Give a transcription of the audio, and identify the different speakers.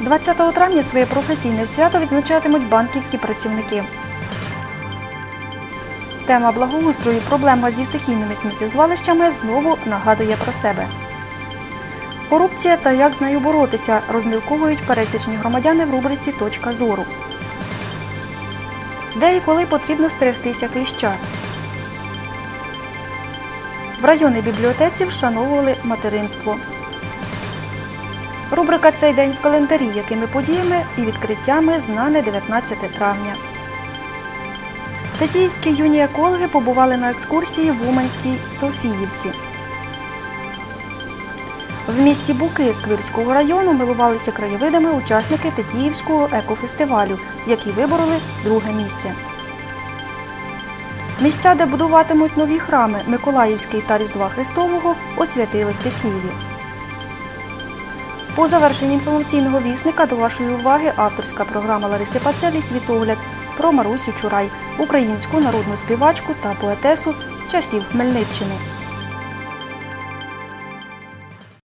Speaker 1: 20 травня своє професійне свято відзначатимуть банківські працівники. Тема благоустрою проблема зі стихійними сміттєзвалищами знову нагадує про себе. Корупція та як з нею боротися розмірковують пересічні громадяни в рубриці Точка зору. Де і коли потрібно стерегтися кліща. В районній бібліотеці вшановували материнство. Рубрика Цей день в календарі, якими подіями і відкриттями знане 19 травня. Тетіївські юні екологи побували на екскурсії в Уманській Софіївці. В місті Буки Сквирського району милувалися краєвидами учасники Тетіївського екофестивалю, які вибороли друге місце. Місця, де будуватимуть нові храми Миколаївський та Різдва Христового, освятили в Тетіїві. По завершенні інформаційного вісника до вашої уваги авторська програма Лариси Пацелі «Світогляд» про Марусю Чурай, українську народну співачку та поетесу часів Хмельниччини.